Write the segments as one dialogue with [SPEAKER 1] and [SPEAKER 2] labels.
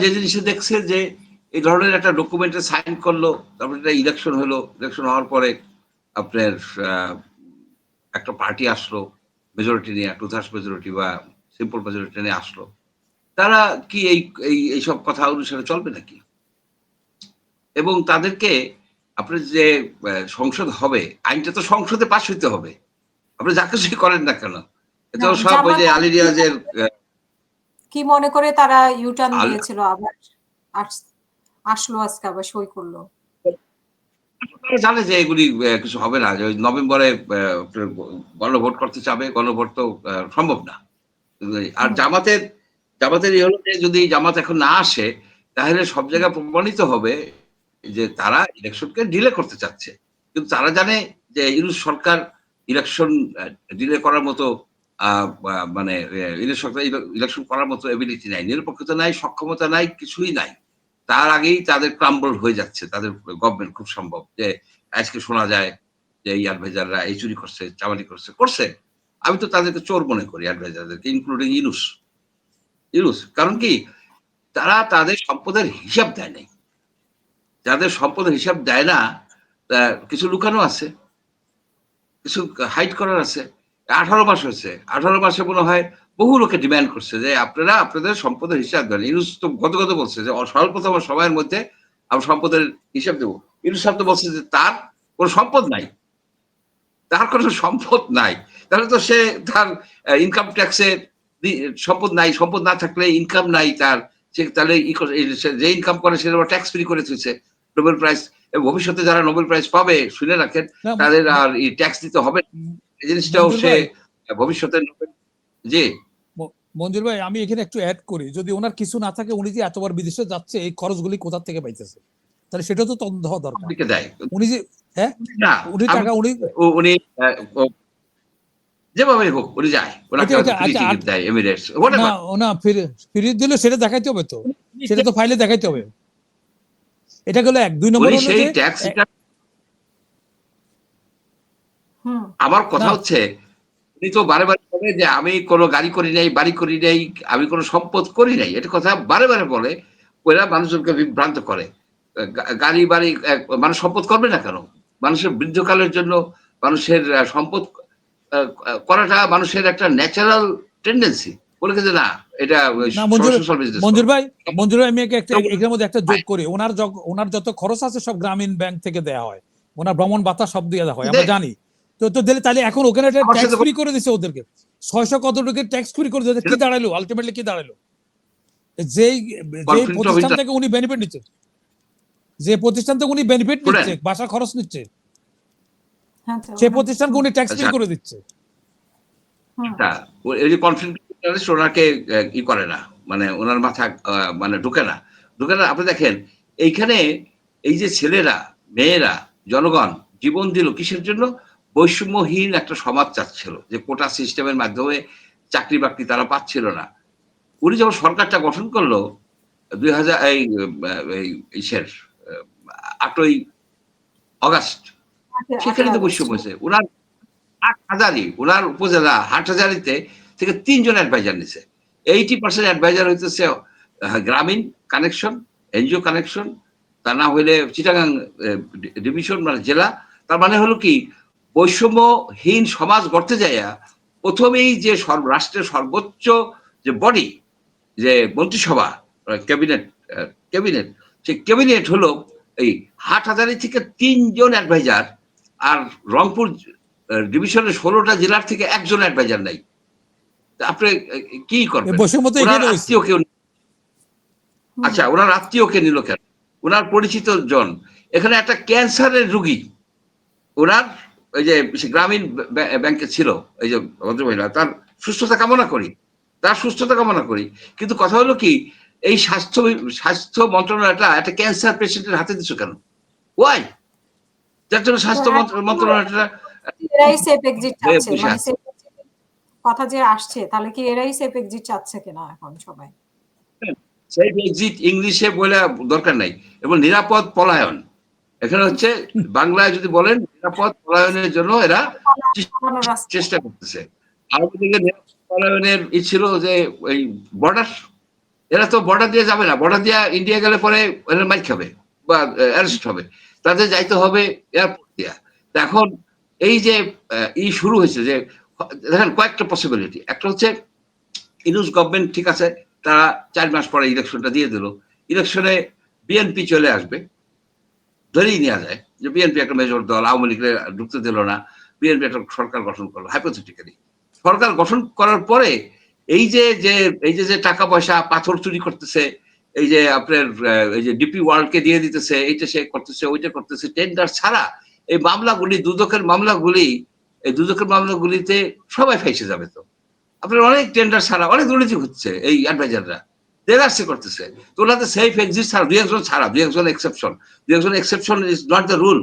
[SPEAKER 1] যে জিনিসে দেখছে যে এই ধরনের একটা ডকুমেন্টে সাইন করল তারপরে একটা ইলেকশন হলো ইলেকশন হওয়ার পরে আপনার একটা পার্টি আসলো মেজরিটি নিয়ে টু থার্ড মেজরিটি বা সিম্পল মেজরিটি নিয়ে আসলো। তারা কি এই এই এইসব কথা অনুসারে চলবে নাকি? এবং তাদেরকে আপনার যে সংসদ হবে আইনটা তো সংসদে পাশ হইতে হবে। আপনি যা কিছুই করেন না কেন? এটা সব ওই যে
[SPEAKER 2] জামাত-
[SPEAKER 1] আলী রিয়াজের আহ,
[SPEAKER 2] কি মনে করে তারা ইউটার্ন দিয়েছিল? আবার আসলো আজকে আবার সই করল।
[SPEAKER 1] জানে যে এগুলি কিছু হবে না। যে নভেম্বরে গণভোট করতে চাবে গণভোট তো সম্ভব না। আর জামাতের জামাতের এই হলো যে যদি জামাত এখন না আসে তাহলে সব জায়গায় প্রমাণিত হবে যে তারা ইলেকশনকে ডিলে করতে চাচ্ছে। কিন্তু তারা জানে যে ইউনুস সরকার ইলেকশন ডিলে করার মতো মানে সরকার ইলেকশন করার মতো এবিলিটি নাই। নিরপেক্ষতা নাই, সক্ষমতা নাই, কিছুই নাই। তার আগেই তাদের ক্রাম্বল হয়ে যাচ্ছে। তাদের গভর্নমেন্ট খুব সম্ভব। যে, আজকে শোনা যায় যে, এই অ্যাডভাইজাররা এই চুরি করছে চামারি করছে করছে। আমি তো তাদেরকে চোর মনে করি অ্যাডভাইজারদেরকে ইনক্লুডিং ইনুস। ইনুস, কারণ কি? তারা তাদের সম্পদের হিসাব দেয় নাই। যাদের সম্পদের হিসাব দেয় না কিছু লুকানো আছে, কিছু হাইড করার আছে। আঠারো মাস হয়েছে। আঠারো মাসে মনে হয় বহু লোকে ডিমান্ড করছে যে আপনারা আপনাদের সম্পদের হিসাব দেন। ইউনুস তো গত গত বলছে যে স্বল্পতম সময়ের মধ্যে আমি সম্পদের হিসাব দেবো। ইউনুস সাহেব তো বলছে যে তার কোনো সম্পদ নাই। তার কোনো সম্পদ নাই। তাহলে তো সে তার ইনকাম ট্যাক্সের সম্পদ নাই। সম্পদ না থাকলে ইনকাম নাই তার। সে তাহলে সে যে ইনকাম করে সেটা ট্যাক্স ফ্রি করে দিচ্ছে নোবেল প্রাইজ ভবিষ্যতে যারা নোবেল প্রাইজ পাবে শুনে রাখেন তাদের আর ট্যাক্স দিতে হবে। এই জিনিসটাও সে ভবিষ্যতে জি।
[SPEAKER 3] মঞ্জুর ভাই আমি এখানে একটু অ্যাড করি। যদি ওনার কিছু না থাকে উনি যে এতবার বিদেশে যাচ্ছে এই খরচগুলি কোথা থেকে পাইতেছে? তাহলে সেটা তো তদন্ত হওয়া দরকার। উনি যে হ্যাঁ? উনি টাকা উনি
[SPEAKER 1] উনি যেভাবে হোক উনি যায়। ওনাকে
[SPEAKER 3] আচ্ছা,
[SPEAKER 1] দেয় এমিরেটস
[SPEAKER 3] না না ফিরে ফিরে দিলে সেটা দেখাইতে হবে তো। সেটা তো ফাইলে দেখাইতে হবে। এটা গেল এক। দুই নম্বর
[SPEAKER 1] সেই
[SPEAKER 3] যে
[SPEAKER 1] ট্যাক্স
[SPEAKER 2] হুম
[SPEAKER 1] আমার কথা হচ্ছে উনি তো বারে বারে বলে যে আমি কোনো গাড়ি করি নাই বাড়ি করি নাই আমি কোনো সম্পদ করি নাই। এটা কথা বারে বারে বলে ওরা মানুষজনকে বিভ্রান্ত করে। গাড়ি বাড়ি মানুষ সম্পদ করবে না কেন? মানুষের বৃদ্ধকালের জন্য মানুষের সম্পদ করাটা মানুষের একটা ন্যাচারাল টেন্ডেন্সি বলে যে না এটা
[SPEAKER 3] মঞ্জুর- ভাই মঞ্জুর ভাই আমি একটা মধ্যে একটা যোগ করি। ওনার ওনার যত খরচ আছে সব গ্রামীণ ব্যাংক থেকে দেয়া হয়। ওনার ভ্রমণ ভাতা সব দিয়ে দেওয়া হয়। আমরা জানি। তো তো দিলে তাহলে এখন ওখানে একটা ট্যাক্স ফ্রি করে দিছে ওদেরকে। ছয়শো কত টাকা ট্যাক্স ফ্রি করে দিয়েছে? কি দাঁড়াল? আলটিমেটলি কি দাঁড়াল? যেই
[SPEAKER 1] of
[SPEAKER 3] প্রতিষ্ঠান থেকে উনি বেনিফিট নিচ্ছে। যে প্রতিষ্ঠান থেকে উনি বেনিফিট নিচ্ছে বাসা খরচ নিচ্ছে
[SPEAKER 2] হ্যাঁ হুম,
[SPEAKER 3] প্রতিষ্ঠানকে উনি ট্যাক্স ফ্রি
[SPEAKER 1] আচ্ছা।
[SPEAKER 3] করে দিচ্ছে।
[SPEAKER 1] এই যে কনফ্লিক্ট ওনাকে ই করে না। মানে ওনার মাথা আহ, মানে ঢুকে না। ঢুকে না আপনি দেখেন এইখানে এই যে ছেলেরা মেয়েরা জনগণ জীবন দিল কিসের জন্য? বৈষম্যহীন একটা সমাজ চাচ্ছিল যে কোটা সিস্টেমের মাধ্যমে চাকরি বাকরি তারা পাচ্ছিল না। উনি যখন সরকারটা গঠন করল দুই হাজার এই ইসের আটই অগাস্ট সেখানে তো বৈষম্য হয়েছে। ওনার হাট হাজারি ওনার উপজেলা হাট হাজারিতে থেকে তিনজন অ্যাডভাইজার নিছে। এইটি পার্সেন্ট অ্যাডভাইজার হইতেছে গ্রামীণ কানেকশন এনজিও কানেকশন তা না হইলে চিটাগাং ডিভিশন মানে জেলা। তার মানে হলো কি বৈষম্যহীন সমাজ গড়তে যাইয়া প্রথমেই যে রাষ্ট্রের সর্বোচ্চ যে বডি যে মন্ত্রিসভা ক্যাবিনেট ক্যাবিনেট সেই ক্যাবিনেট হলো এই হাট হাজারি থেকে তিনজন অ্যাডভাইজার আর রংপুর ডিভিশনের ষোলোটা জেলার থেকে একজন অ্যাডভাইজার নাই। আপনি কি করবেন? আত্মীয় কেউ আচ্ছা ওনার আত্মীয়কে নিল কেন? ওনার পরিচিত জন। এখানে একটা ক্যান্সারের রুগী। ওনার ওই যে সে গ্রামীণ ব্যাংকে ছিল এই যে ভদ্রমহিলা তার সুস্থতা কামনা করি তার সুস্থতা কামনা করি। কিন্তু কথা হলো কি এই স্বাস্থ্য স্বাস্থ্য মন্ত্রণালয়টা একটা ক্যান্সার পেশেন্টের হাতে দিচ্ছ কেন? ওয়াই যার জন্য স্বাস্থ্য মন্ত্রণালয়টা হয়ে বসে
[SPEAKER 2] মানে কথা যে আসছে তাহলে কি এরাই সেফ এক্সিট চাচ্ছে কিনা এখন সবাই?
[SPEAKER 1] সেফ এক্সিট ইংলিশে বলে দরকার নাই এবং নিরাপদ পলায়ন। এখানে হচ্ছে বাংলায় যদি বলেন নিরাপদ পলায়নের জন্য এরা চেষ্টা করতেছে। লীগের নিরাপদ পলায়নের ই ছিল যে ওই বর্ডার এরা তো বর্ডার দিয়ে যাবে না। বর্ডার দিয়ে ইন্ডিয়া গেলে পরে এরা মাইক খাবে বা অ্যারেস্ট হবে। তাদের যাইতে হবে এয়ারপোর্ট দিয়া। এখন এই যে ই শুরু হয়েছে যে, দেখেন কয়েকটা পসিবিলিটি একটা হচ্ছে ইনুস গভর্নমেন্ট ঠিক আছে, তারা চার মাস পরে ইলেকশনটা দিয়ে দিল। ইলেকশনে বিএনপি চলে আসবে। ধরেই নেওয়া যায় যে বিএনপি একটা মেজর দল, আওয়ামী লীগের ঢুকতে দিল না বিএনপি একটা সরকার গঠন করল হাইপোথেটিক্যালি সরকার গঠন করার পরে এই যে যে, এই যে যে টাকা পয়সা পাথর চুরি করতেছে, এই যে আপনার এই যে ডিপি ওয়ার্ল্ডকে দিয়ে দিতেছে, এইটা সে করতেছে, ওইটা করতেছে টেন্ডার ছাড়া এই মামলাগুলি, দুদকের মামলাগুলি, এই দুদকের মামলাগুলিতে সবাই ফেসে যাবে তো। আপনার অনেক টেন্ডার ছাড়া, অনেক দুর্নীতি হচ্ছে এই অ্যাডভাইজাররা করতেছে। তো ওনাদের সেফ এক্সিট ছাড়া, দুই একজন ছাড়া, দুই একজন এক্সেপশন দুই একজন exception is not the rule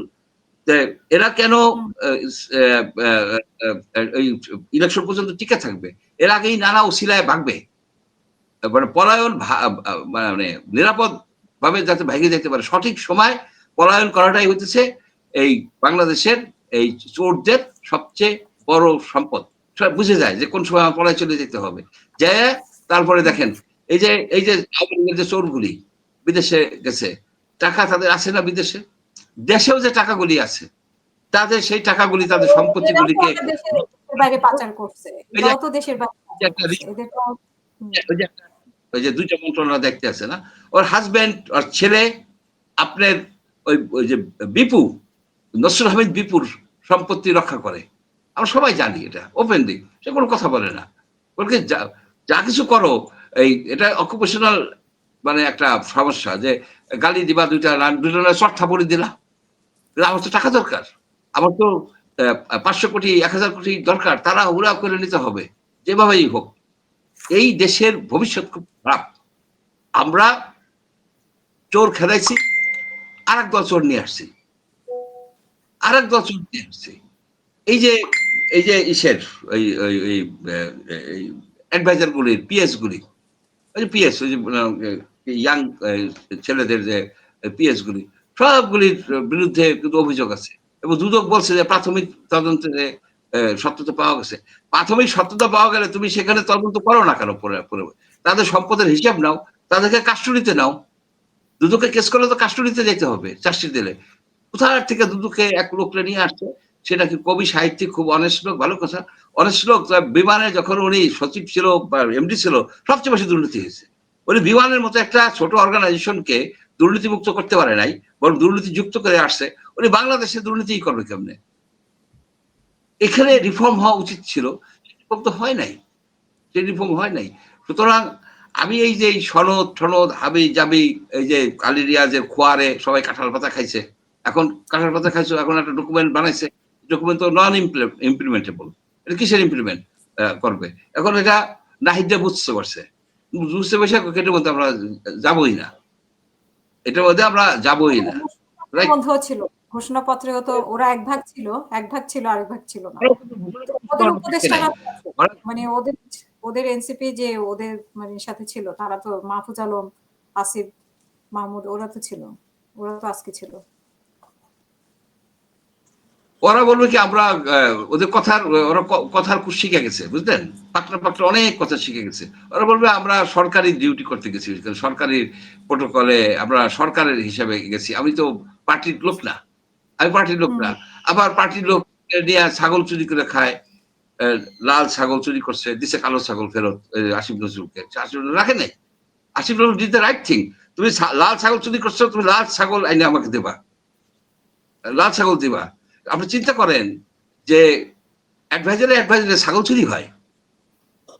[SPEAKER 1] এরা কেন ইলেকশন পর্যন্ত টিকে থাকবে? এর আগেই নানা ওসিলায় ভাগবে। মানে পলায়ন মানে নিরাপদ ভাবে যাতে ভাগে যেতে পারে। সঠিক সময় পলায়ন করাটাই হইতেছে এই বাংলাদেশের এই চোরদের সবচেয়ে বড় সম্পদ। বুঝে যায় যে কোন সময় পলায় চলে যেতে হবে। যে তারপরে দেখেন এই যে এই যে যে চোরগুলি বিদেশে গেছে টাকা তাদের আছে না বিদেশে? দেশেও যে টাকাগুলি আছে তাদের সেই টাকাগুলি তাদের সম্পত্তিগুলিকে
[SPEAKER 2] বাইরে পাচার করছে। দেশের বাইরে।
[SPEAKER 1] ওই যে দুইটা মন্ত্রণালয় দেখতে আছে না? ওর হাজবেন্ড ওর ছেলে আপনার ওই ওই যে বিপু নসরুল হামিদ বিপুর সম্পত্তি রক্ষা করে। আমরা সবাই জানি এটা ওপেনলি সে কোনো কথা বলে না। বলকে যা যা কিছু করো এই, এটা অকুপেশনাল মানে একটা সমস্যা যে গালি দিবা দুইটা না দুইটা না চট থাপড়ি দিলা। আমার তো টাকা দরকার। আমার তো পাঁচশো কোটি, এক হাজার কোটি দরকার। তারা উড়া করে নিতে হবে, যেভাবেই হোক। এই দেশের ভবিষ্যৎ খুব খারাপ। আমরা চোর খেলাইছি আর এক দল চোর নিয়ে আসছি। আর এক দল চোর নিয়ে আসছি। এই যে এই যে ইসের ওই ওই ওই অ্যাডভাইজার গুলির পিএস গুলি ওই পিএস ইয়াং ছেলেদের যে সবগুলির বিরুদ্ধে কিন্তু অভিযোগ আছে এবং দুদক বলছে যে প্রাথমিক তদন্তে সত্যতা পাওয়া গেছে প্রাথমিক সত্যতা পাওয়া গেলে তুমি সেখানে তদন্ত করো না কেন তাদের সম্পদের হিসাব নাও তাদেরকে কাস্টডিতে নাও দুদকে কেস করলে তো কাস্টডিতে যেতে হবে চার্জশিট দিলে কোথার থেকে দুদকে এক লোককে নিয়ে আসছে সেটা কি কবি সাহিত্যিক খুব অনেস্ট লোক? ভালো কথা। অনেস্ট লোক, তা বিমানে যখন উনি সচিব ছিল বা এমডি ছিল, সবচেয়ে বেশি দুর্নীতি হয়েছে। উনি বিমানের মতো একটা ছোট অর্গানাইজেশনকে দুর্নীতিমুক্ত করতে পারে নাই, বরং দুর্নীতি যুক্ত করে আসছে। উনি বাংলাদেশে দুর্নীতি করবে কেমনে? এখানে রিফর্ম হওয়া উচিত ছিল রিফর্ম তো হয় নাই। সেই রিফর্ম হয় নাই। সুতরাং আমি এই যে সনদ, ঠনদ, হাবি জাবি, এই যে কালিরিয়াজের খোয়ারে সবাই কাঁঠাল পাতা খাইছে। এখন কাঁঠাল পাতা খাইছো, এখন একটা ডকুমেন্ট বানাইছে। ডকুমেন্ট তো নন ইমপ্লিমেন্টেবল এটা কিসের ইমপ্লিমেন্ট করবে? এখন এটা নাহিদা বুঝতে পারছে। বুঝতে পারছে এটার মধ্যে আমরা যাবই না। এটার মধ্যে আমরা যাবই না।
[SPEAKER 2] বন্ধ ছিল। ঘোষণাপত্রেও তো ওরা এক ভাগ ছিল এক ভাগ ছিল আরেক ভাগ ছিল না। ওদের উপদেষ্টারা মানে ওদের ওদের এনসিপি যে ওদের মানে সাথে ছিল তারা তো মাহফুজ আলম আসিফ মাহমুদ ওরা তো ছিল। ওরা তো আজকে ছিল।
[SPEAKER 1] ওরা বলবে কি আমরা ওদের কথার ওরা কথার শিখে গেছে বুঝলেন? পাকড়া পাকড়া অনেক কথা শিখে গেছে। ওরা বলবে আমরা সরকারি ডিউটি করতে গেছি সরকারি প্রোটোকলে আমরা সরকারের হিসাবে গেছি। আমি তো পার্টির লোক না। আমি পার্টির লোক না। আবার পার্টির লোক নিয়ে ছাগল চুরি করে খায় আহ, লাল ছাগল চুরি করছে দিছে কালো ছাগল ফেরত আসিফ নজরুলকে। আসিফ নজরুল রাখে নাই? Asif Nazrul did the right thing তুমি লাল ছাগল চুরি করছ তুমি লাল ছাগল আইনে আমাকে দেবা। লাল ছাগল দিবা। আপনি চিন্তা করেন যে অ্যাডভাইজারে অ্যাডভাইজারে ছাগল চুরি হয়।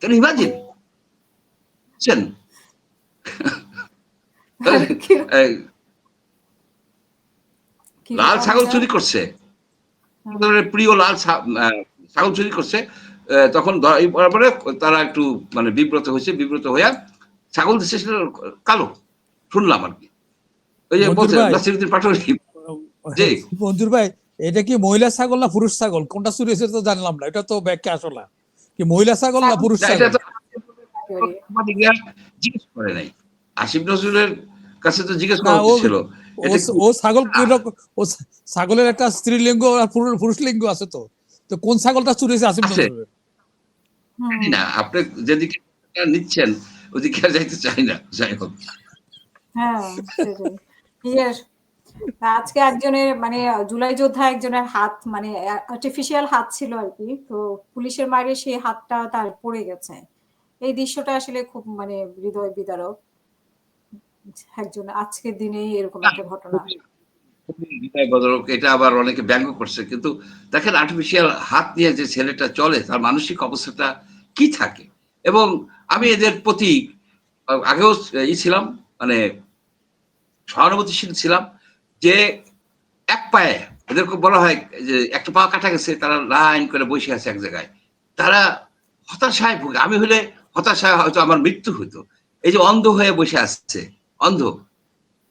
[SPEAKER 1] কেন ইমাজিন বুঝছেন? লাল ছাগল চুরি করছে। প্রিয় লাল ছাগল চুরি করছে। তখন ধরা- পরে তারা একটু মানে বিব্রত হয়েছে। বিব্রত হইয়া ছাগল দিচ্ছে সেটা কালো শুনলাম আর কি। ওই যে বলছে। নাসিরুদ্দিন পাটোয়ারি। জি।
[SPEAKER 3] মঞ্জুর ভাই এটা কি মহিলা ছাগল না পুরুষ ছাগল? কোনটা চুরি হয়েছে তো জানলাম না এটা তো ব্যাখ্যা আসলে কি মহিলা ছাগল না পুরুষ ছাগল?
[SPEAKER 1] জিজ্ঞেস করে নাই। আসিফ নজরুলের কাছে তো জিজ্ঞেস করা
[SPEAKER 3] ও-
[SPEAKER 1] ছিল
[SPEAKER 3] ও ছাগল কি ও ছাগলের একটা স্ত্রীলিঙ্গ আর পুরুষ- লিঙ্গ আছে তো। তো কোন ছাগলটা চুরি হয়েছে আসিফ নজরুলের?
[SPEAKER 1] না আপনি যেদিকে নিচ্ছেন ওদিকে আর যাইতে চাই না। যাই হোক।
[SPEAKER 2] হ্যাঁ আজকে একজনের মানে জুলাই যোদ্ধা একজনের হাত মানে আর্টিফিশিয়াল হাত ছিল আর কি। তো পুলিশের মারে সেই হাতটা তার পড়ে গেছে। এই দৃশ্যটা আসলে খুব মানে হৃদয় বিদারক। একজন আজকের দিনেই এরকম একটা ঘটনা।
[SPEAKER 1] এটা আবার অনেকে ব্যঙ্গ করছে। কিন্তু দেখেন আর্টিফিশিয়াল হাত নিয়ে যে ছেলেটা চলে তার মানসিক অবস্থাটা কি থাকে? এবং আমি এদের প্রতি আগেও ই ছিলাম মানে সহানুভূতিশীল ছিলাম। যে এক পায়ে, এদেরকে বলা হয় যে একটা পা কাটা গেছে, তারা লাইন করে বসে আছে এক জায়গায়। তারা হতাশায় ভুগে। আমি হলে হতাশায় হয়তো আমার মৃত্যু হতো। এই যে অন্ধ হয়ে বসে আসছে, অন্ধ।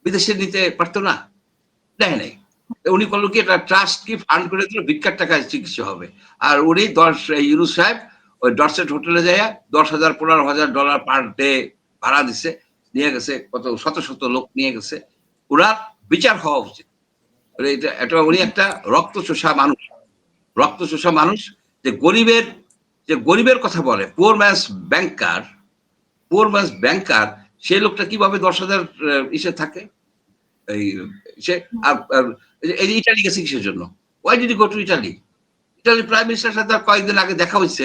[SPEAKER 1] বিদেশে নিতে পারতো না? দেয় নাই। উনি করল কি, এটা ট্রাস্ট কি ফান্ড করে দিল? ভিক্ষার টাকায় চিকিৎসা হবে। আর উনি দশ ইউনুস সাহেব ওই ডরসেট হোটেলে যায় দশ হাজার, পনেরো হাজার ডলার পার ডে ভাড়া দিছে। নিয়ে গেছে, কত শত শত লোক নিয়ে গেছে। ওনার বিচার হওয়া উচিত। মানে এটা উনি একটা রক্ত চোষা মানুষ। রক্ত চোষা মানুষ যে গরিবের যে গরিবের কথা বলে poor mass banker poor mass banker সেই লোকটা কীভাবে দশ হাজার ইসে থাকে? এই, সে, আর ইটালি গেছে কিসের জন্য? Why did go to Italy Italy prime minister সাথে কয়েকদিন আগে দেখা হয়েছে।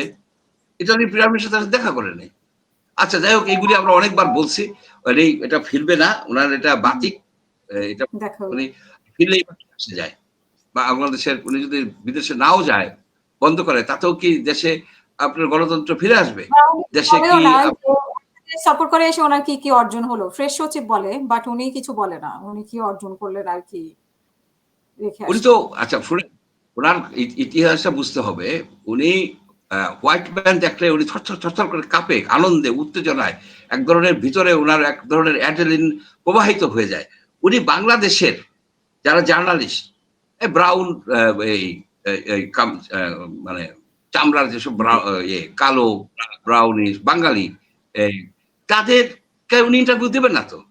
[SPEAKER 1] ইটালি প্রাইম মিনিস্টার সাথে দেখা করে নেই। আচ্ছা যাই হোক এইগুলি আমরা অনেকবার বলছি। আর এটা ফিরবে না। ওনার এটা বাতিক। এটা উনি ফিরলেই আসে যায়। বা বাংলাদেশের উনি যদি বিদেশে নাও যায় বন্ধ করে তাতেও কি দেশে আপনার গণতন্ত্র ফিরে আসবে? দেশে কি
[SPEAKER 2] সাপোর্ট করে এসে ওনার কি কি অর্জন হলো? ফ্রেশ সচিব বলে বাট উনি কিছু বলে না। উনি কি অর্জন করলেন আর কি
[SPEAKER 1] উনি তো আচ্ছা ওনার ইতিহাসটা বুঝতে হবে। উনি হোয়াইট ব্যান্ড দেখলে উনি থরথর থরথর করে কাঁপে আনন্দে উত্তেজনায়। এক ধরনের ভিতরে ওনার এক ধরনের অ্যাডেলিন প্রবাহিত হয়ে যায়। উনি বাংলাদেশের যারা জার্নালিস্ট ব্রাউন এই, এই- এই মানে চামড়ার যেসব ইয়ে কালো ব্রাউনিশ বাঙালি তাদেরকে উনি ইন্টারভিউ দেবেন না তো?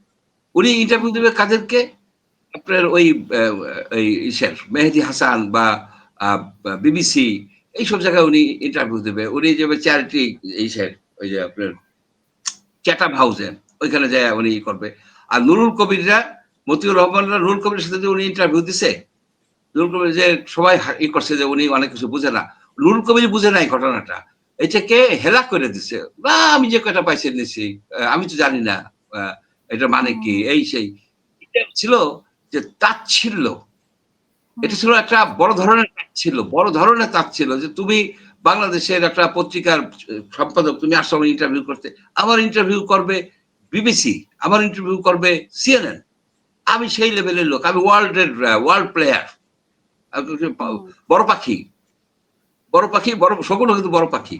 [SPEAKER 1] উনি ইন্টারভিউ দেবে কাদেরকে? আপনার ওই ইসের, মেহেদি হাসান বা বিবিসি, এইসব জায়গায় উনি ইন্টারভিউ দেবে। উনি যাবে চ্যারিটি ইসের ওই যে আপনার চ্যাটাম হাউসে ওইখানে যায় উনি করবে। আর নুরুল কবিররা মতিউর রহমানরা নুরুল কবিরের সাথে যে উনি ইন্টারভিউ দিছে নুরুল কবির যে সবাই ই করছে যে উনি অনেক কিছু বুঝে না রুল কবির বুঝে নাই ঘটনাটা। এটাকে হেলা করে দিছে? না আমি যে কয়টা পাইছে নিছি আমি তো জানি না এটা মানে কি, এই সেই। এটা ছিল যে তাচ্ছিল্য এটা ছিল একটা বড় ধরনের ছিল, বড় ধরনের তাপ ছিল যে তুমি বাংলাদেশের একটা পত্রিকার সম্পাদক, তুমি আসো আমার ইন্টারভিউ করতে। আমার ইন্টারভিউ করবে বিবিসি, আমার ইন্টারভিউ করবে সিএনএন আমি সেই লেভেলের লোক, আমি ওয়ার্ল্ড ওয়ার্ল্ড প্লেয়ার বড় পাখি বড় পাখি, বড় শকুনও কিন্তু বড় পাখি।